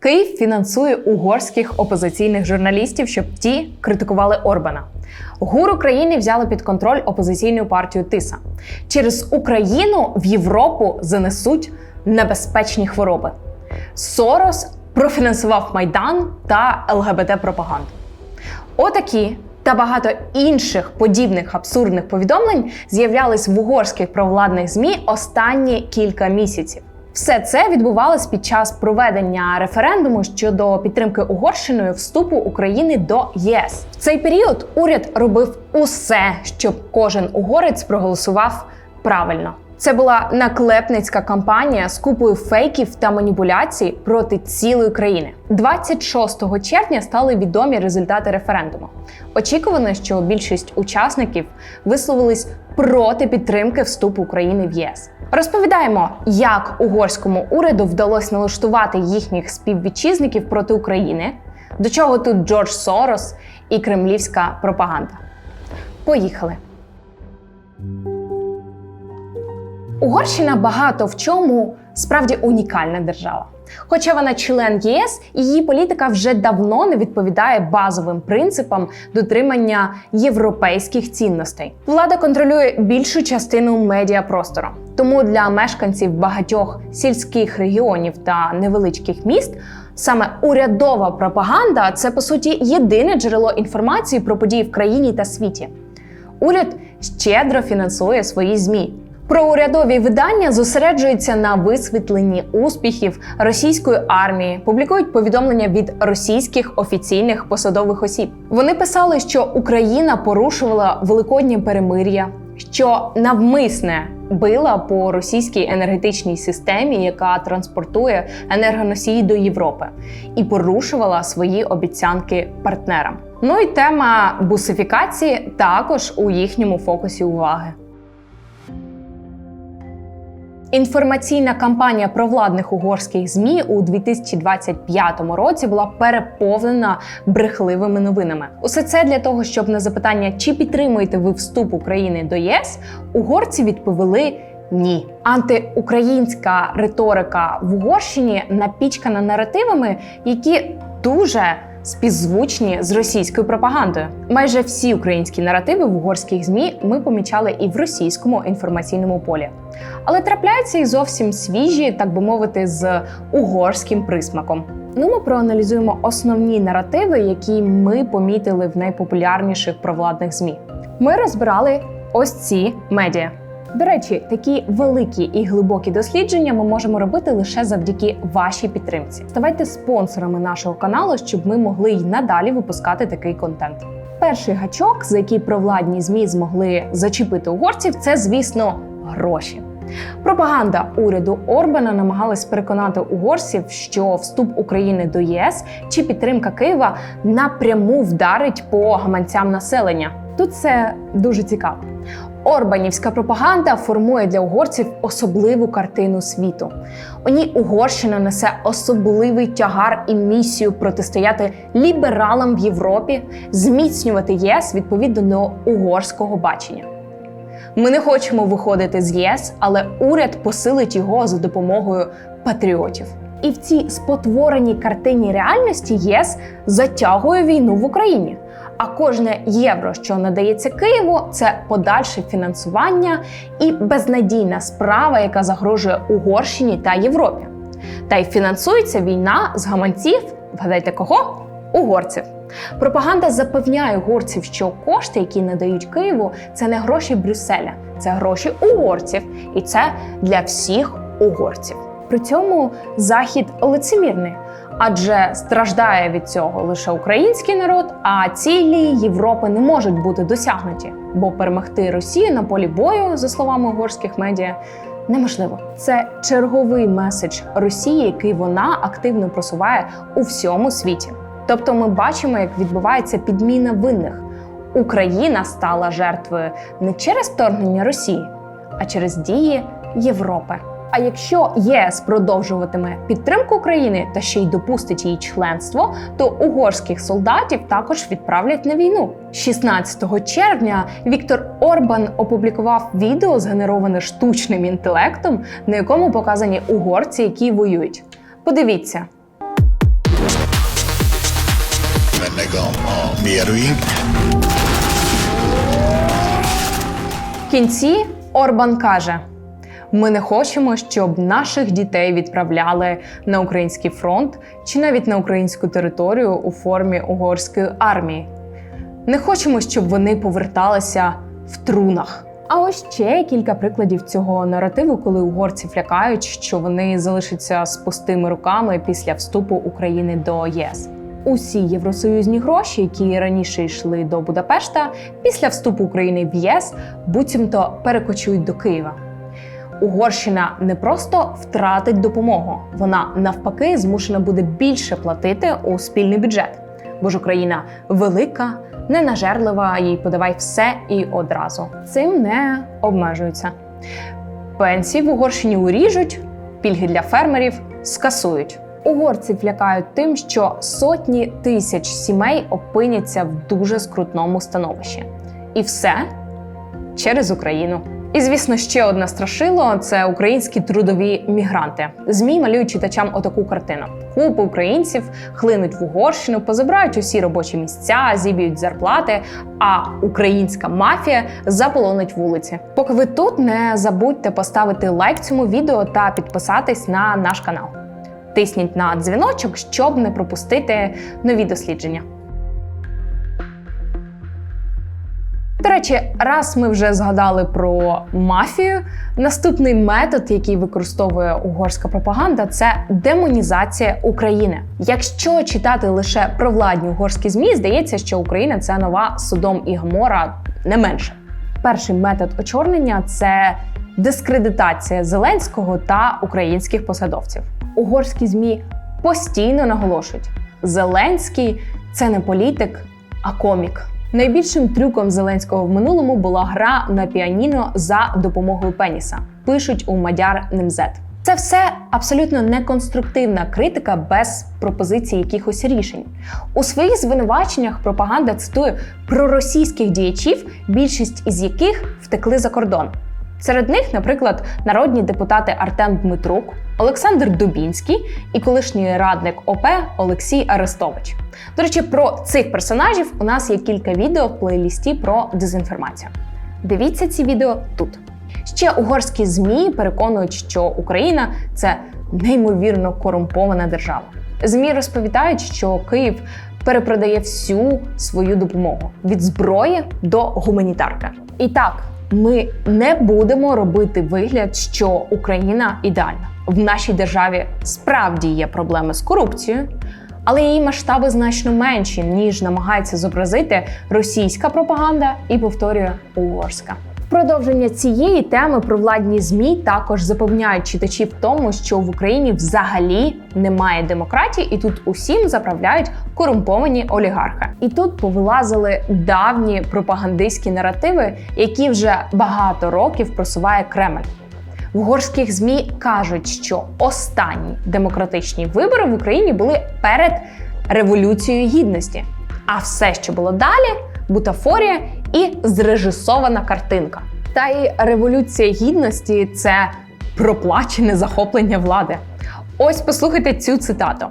Київ фінансує угорських опозиційних журналістів, щоб ті критикували Орбана. ГУР України взяли під контроль опозиційну партію Тиса. Через Україну в Європу занесуть небезпечні хвороби. Сорос профінансував Майдан та ЛГБТ-пропаганду. Отакі та багато інших подібних абсурдних повідомлень з'являлись в угорських провладних змі останні кілька місяців. Все це відбувалось під час проведення референдуму щодо підтримки Угорщиною вступу України до ЄС. В цей період уряд робив усе, щоб кожен угорець проголосував правильно. Це була наклепницька кампанія з купою фейків та маніпуляцій проти цілої країни. 26 червня стали відомі результати референдуму. Очікувано, що більшість учасників висловились проти підтримки вступу України в ЄС. Розповідаємо, як угорському уряду вдалося налаштувати їхніх співвітчизників проти України, до чого тут Джордж Сорос і кремлівська пропаганда. Поїхали. Угорщина багато в чому справді унікальна держава. Хоча вона член ЄС, її політика вже давно не відповідає базовим принципам дотримання європейських цінностей. Влада контролює більшу частину медіапростору. Тому для мешканців багатьох сільських регіонів та невеличких міст саме урядова пропаганда це по суті єдине джерело інформації про події в країні та світі. Уряд щедро фінансує свої змі. Проурядові видання зосереджуються на висвітленні успіхів російської армії, публікують повідомлення від російських офіційних посадових осіб. Вони писали, що Україна порушувала великоднє перемир'я, що навмисне била по російській енергетичній системі, яка транспортує енергоносії до Європи, і порушувала свої обіцянки партнерам. Ну і тема бусифікації також у їхньому фокусі уваги. Інформаційна кампанія провладних угорських змі у 2025 році була переповнена брехливими новинами. Усе це для того, щоб на запитання, чи підтримуєте ви вступ України до ЄС, угорці відповіли. Ні, антиукраїнська риторика в Угорщині напічкана наративами, які дуже співзвучні з російською пропагандою. Майже всі українські наративи в угорських змі ми помічали і в російському інформаційному полі. Але трапляються і зовсім свіжі, так би мовити, з угорським присмаком. Ну, ми проаналізуємо основні наративи, які ми помітили в найпопулярніших провладних змі. Ми розбирали ось ці медіа. До речі, такі великі і глибокі дослідження ми можемо робити лише завдяки вашій підтримці. Ставайте спонсорами нашого каналу, щоб ми могли й надалі випускати такий контент. Перший гачок, за який провладні змі змогли зачепити угорців, це звісно гроші. Пропаганда уряду Орбана намагалась переконати угорців, що вступ України до ЄС чи підтримка Києва напряму вдарить по гаманцям населення. Тут це дуже цікаво. Орбанівська пропаганда формує для угорців особливу картину світу. У ній Угорщина несе особливий тягар і місію протистояти лібералам в Європі, зміцнювати єС відповідно до угорського бачення. Ми не хочемо виходити з ЄС, але уряд посилить його за допомогою патріотів. І в цій спотвореній картині реальності ЄС затягує війну в Україні. А кожне євро, що надається Києву, це подальше фінансування і безнадійна справа, яка загрожує Угорщині та Європі. Та й фінансується війна з гаманців. Вгадайте кого? Угорців. Пропаганда запевняє угорців, що кошти, які надають Києву, це не гроші Брюсселя, це гроші угорців, і це для всіх угорців. При цьому захід лицемірний, адже страждає від цього лише український народ, а цілі Європи не можуть бути досягнуті, бо перемогти Росію на полі бою, за словами угорських медіа, неможливо. Це черговий меседж Росії, який вона активно просуває у всьому світі. Тобто, ми бачимо, як відбувається підміна винних. Україна стала жертвою не через вторгнення Росії, а через дії Європи. А якщо ЄС продовжуватиме підтримку України та ще й допустить її членство, то угорських солдатів також відправлять на війну. 16 червня Віктор Орбан опублікував відео, згенероване штучним інтелектом, на якому показані угорці, які воюють. Подивіться. В кінці Орбан каже: ми не хочемо, щоб наших дітей відправляли на український фронт чи навіть на українську територію у формі угорської армії. Не хочемо, щоб вони поверталися в трунах. А ось ще кілька прикладів цього наративу, коли угорців лякають, що вони залишаться з пустими руками після вступу України до ЄС. Усі євросоюзні гроші, які раніше йшли до Будапешта, після вступу України в ЄС буцімто перекочують до Києва. Угорщина не просто втратить допомогу, вона навпаки змушена буде більше платити у спільний бюджет. Бо ж Україна велика, ненажерлива, їй подавай все і одразу. Цим не обмежуються. Пенсії в Угорщині уріжуть, пільги для фермерів скасують. Угорців лякають тим, що сотні тисяч сімей опиняться в дуже скрутному становищі. І все через Україну. І звісно, ще одне страшило це українські трудові мігранти. Змі малюють читачам отаку картину: купи українців хлинуть в Угорщину, позабирають усі робочі місця, зіб'ють зарплати. А українська мафія заполонить вулиці. Поки ви тут, не забудьте поставити лайк цьому відео та підписатись на наш канал. Тисніть на дзвіночок, щоб не пропустити нові дослідження. До речі, раз ми вже згадали про мафію, наступний метод, який використовує угорська пропаганда, це демонізація України. Якщо читати лише про владні угорські змі, здається, що Україна це нова Содом і Гомора не менше. Перший метод очорнення це дискредитація Зеленського та українських посадовців. Угорські змі постійно наголошують: Зеленський це не політик, а комік. Найбільшим трюком Зеленського в минулому була гра на піаніно за допомогою пеніса. Пишуть у Мадяр Немзет. Це все абсолютно неконструктивна критика без пропозиції якихось рішень. У своїх звинуваченнях пропаганда цитує проросійських діячів, більшість із яких втекли за кордон. Серед них, наприклад, народні депутати Артем Дмитрук, Олександр Дубінський і колишній радник ОП Олексій Арестович. До речі, про цих персонажів у нас є кілька відео в плейлісті про дезінформацію. Дивіться ці відео тут. Ще угорські ЗМІ переконують, що Україна це неймовірно корумпована держава. ЗМІ розповідають, що Київ перепродає всю свою допомогу від зброї до гуманітарки. І так, ми не будемо робити вигляд, що Україна ідеальна. В нашій державі справді є проблеми з корупцією, але її масштаби значно менші, ніж намагається зобразити російська пропаганда і повторює угорська. Продовження цієї теми провладні змі також запевняють в тому, що в Україні взагалі немає демократії, і тут усім заправляють корумповані олігархи. І тут повилазили давні пропагандистські наративи, які вже багато років просуває Кремль. В угорських змі кажуть, що останні демократичні вибори в Україні були перед революцією гідності. А все, що було далі, бутафорія і зрежисована картинка. Та й революція гідності це проплачене захоплення влади. Ось послухайте цю цитату: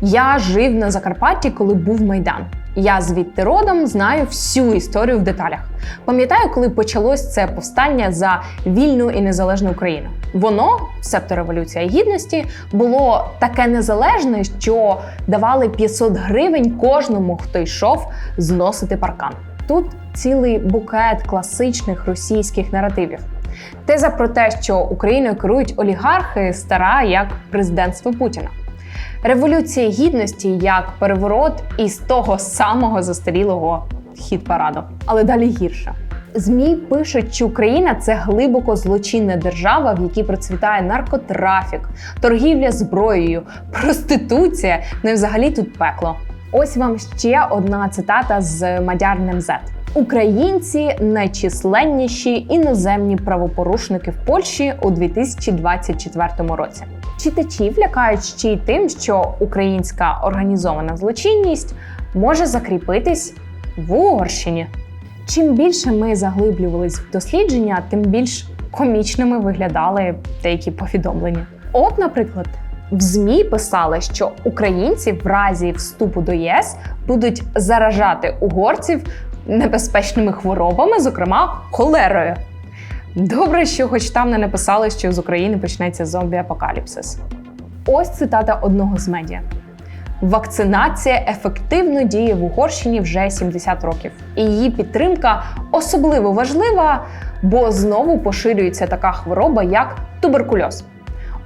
Я жив на Закарпатті, коли був майдан. Я звідти родом знаю всю історію в деталях. Пам'ятаю, коли почалось це повстання за вільну і незалежну Україну. Воно, себто революція гідності, було таке незалежне, що давали 500 гривень кожному, хто йшов зносити паркан. Тут цілий букет класичних російських наративів. Теза про те, що Україною керують олігархи, стара як президентство Путіна. Революція гідності як переворот із того самого застарілого хід параду. Але далі гірше. ЗМІ пишуть, що Україна це глибоко злочинна держава, в якій процвітає наркотрафік, торгівля зброєю, проституція, і взагалі тут пекло. Ось вам ще одна цитата з Мадяр Немзет. Українці найчисленніші іноземні правопорушники в Польщі у 2024 році. Читачів лякають ще й тим, що українська організована злочинність може закріпитись в Угорщині. Чим більше ми заглиблювались в дослідження, тим більш комічними виглядали деякі повідомлення. От, наприклад, В ЗМІ писали, що українці в разі вступу до ЄС будуть заражати угорців небезпечними хворобами, зокрема холерою. Добре, що хоч там не написали, що з України почнеться зомбі-апокаліпсис. Ось цитата одного з медіа. Вакцинація ефективно діє в Угорщині вже 70 років, і її підтримка особливо важлива, бо знову поширюється така хвороба, як туберкульоз.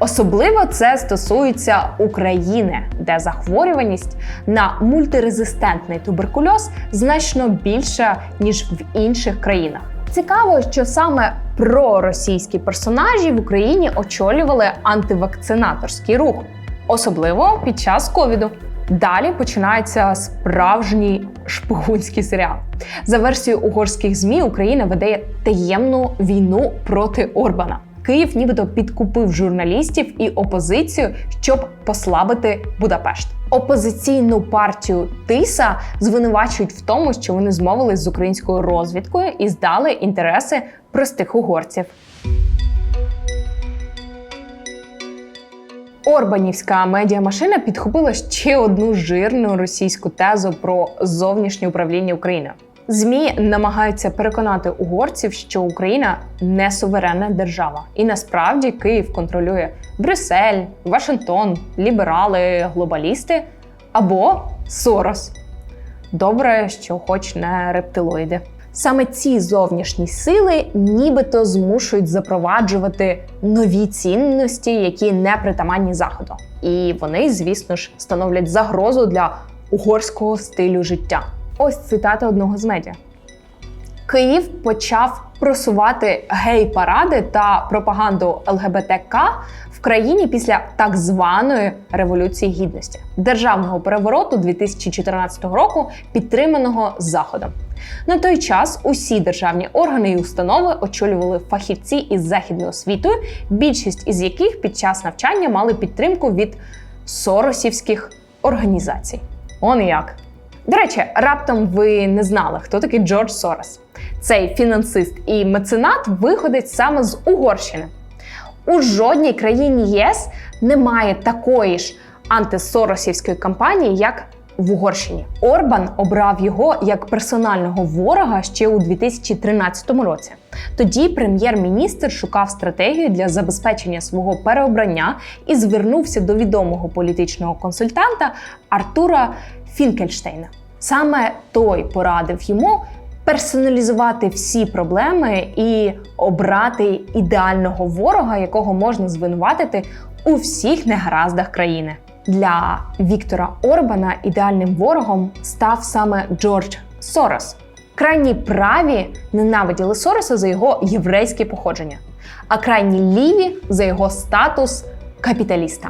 Особливо це стосується України, де захворюваність на мультирезистентний туберкульоз значно більша ніж в інших країнах. Цікаво, що саме проросійські персонажі в Україні очолювали антивакцинаторський рух, особливо під час ковіду. Далі починається справжній шпигунський серіал. За версією угорських змі, Україна веде таємну війну проти Орбана. Київ нібито підкупив журналістів і опозицію, щоб послабити Будапешт. Опозиційну партію Тиса звинувачують в тому, що вони змовились з українською розвідкою і здали інтереси простих угорців. Орбанівська медіамашина підхопила ще одну жирну російську тезу про зовнішнє управління України. ЗМІ намагаються переконати угорців, що Україна не суверенна держава, і насправді Київ контролює Брюссель, Вашингтон, ліберали, глобалісти або Сорос. Добре, що хоч не рептилоїди. Саме ці зовнішні сили нібито змушують запроваджувати нові цінності, які не притаманні заходу. І вони, звісно ж, становлять загрозу для угорського стилю життя. Ось цитата одного з медіа. Київ почав просувати гей-паради та пропаганду ЛГБТК в країні після так званої революції гідності державного перевороту 2014 року, підтриманого заходом. На той час усі державні органи і установи очолювали фахівці із західною освітою, більшість із яких під час навчання мали підтримку від соросівських організацій. Он як. До речі, раптом ви не знали, хто такий Джордж Сорос. Цей фінансист і меценат виходить саме з Угорщини. У жодній країні ЄС немає такої ж антисоросівської кампанії, як в Угорщині. Орбан обрав його як персонального ворога ще у 2013 році. Тоді прем'єр-міністр шукав стратегію для забезпечення свого переобрання і звернувся до відомого політичного консультанта Артура Фінкельштейна. Саме той порадив йому персоналізувати всі проблеми і обрати ідеального ворога, якого можна звинуватити у всіх негараздах країни. Для Віктора Орбана ідеальним ворогом став саме Джордж Сорос. Крайні праві ненавиділи Сороса за його єврейське походження, а крайні ліві за його статус капіталіста.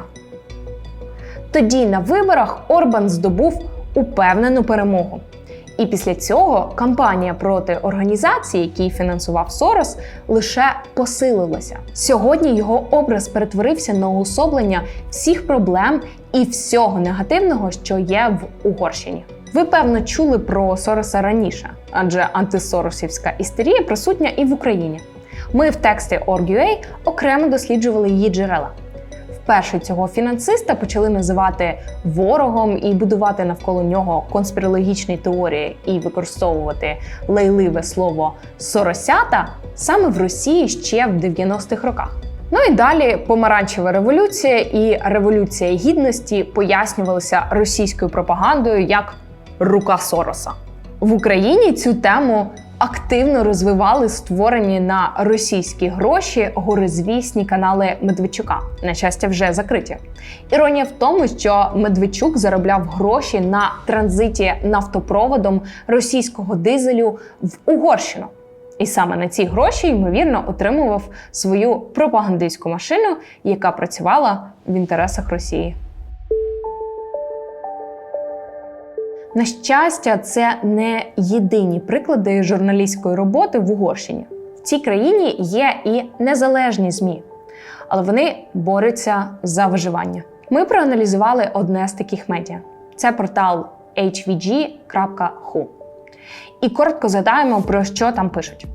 Тоді на виборах Орбан здобув упевнену перемогу. І після цього кампанія проти організації, які фінансував Сорос, лише посилилася. Сьогодні його образ перетворився на уособлення всіх проблем і всього негативного, що є в Угорщині. Ви певно чули про Сороса раніше, адже антисоросівська істерія присутня і в Україні. Ми в тексті Org.ua окремо досліджували її джерела. Вперше цього фінансиста почали називати ворогом і будувати навколо нього конспірологічні теорії і використовувати лайливе слово соросята саме в Росії ще в 90-х роках. Ну і далі помаранчева революція і революція гідності пояснювалися російською пропагандою як рука Сороса. В Україні цю тему активно розвивали створені на російські гроші горизвісні канали Медведчука. На щастя, вже закриті. Іронія в тому, що Медведчук заробляв гроші на транзиті нафтопроводом російського дизелю в Угорщину. І саме на ці гроші, ймовірно, отримував свою пропагандистську машину, яка працювала в інтересах Росії. На щастя, це не єдині приклади журналістської роботи в Угорщині. В цій країні є і незалежні ЗМІ, але вони борються за виживання. Ми проаналізували одне з таких медіа: це портал hvg.hu. І коротко задаємо, про що там пишуть.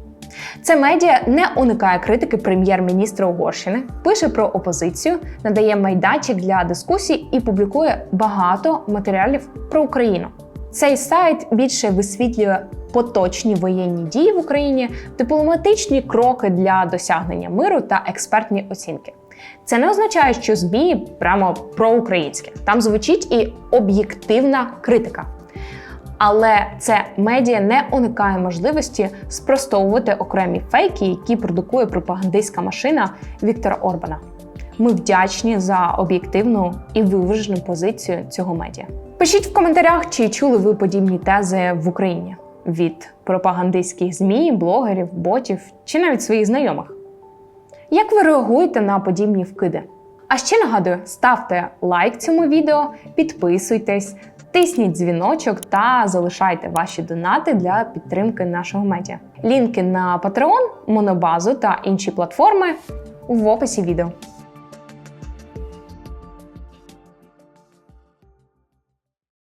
Це медіа не уникає критики прем'єр-міністра Угорщини, пише про опозицію, надає майданчик для дискусій і публікує багато матеріалів про Україну. Цей сайт більше висвітлює поточні воєнні дії в Україні, дипломатичні кроки для досягнення миру та експертні оцінки. Це не означає, що ЗМІ прямо проукраїнське. Там звучить і об'єктивна критика. Але це медіа не уникає можливості спростовувати окремі фейки, які продукує пропагандистська машина Віктора Орбана. Ми вдячні за об'єктивну і виважену позицію цього медіа. Пишіть в коментарях, чи чули ви подібні тези в Україні від пропагандистських змі, блогерів, ботів чи навіть своїх знайомих. Як ви реагуєте на подібні вкиди? А ще нагадую, ставте лайк цьому відео, підписуйтесь, тисніть дзвіночок та залишайте ваші донати для підтримки нашого медіа. Лінки на Patreon, Монобазу та інші платформи в описі відео.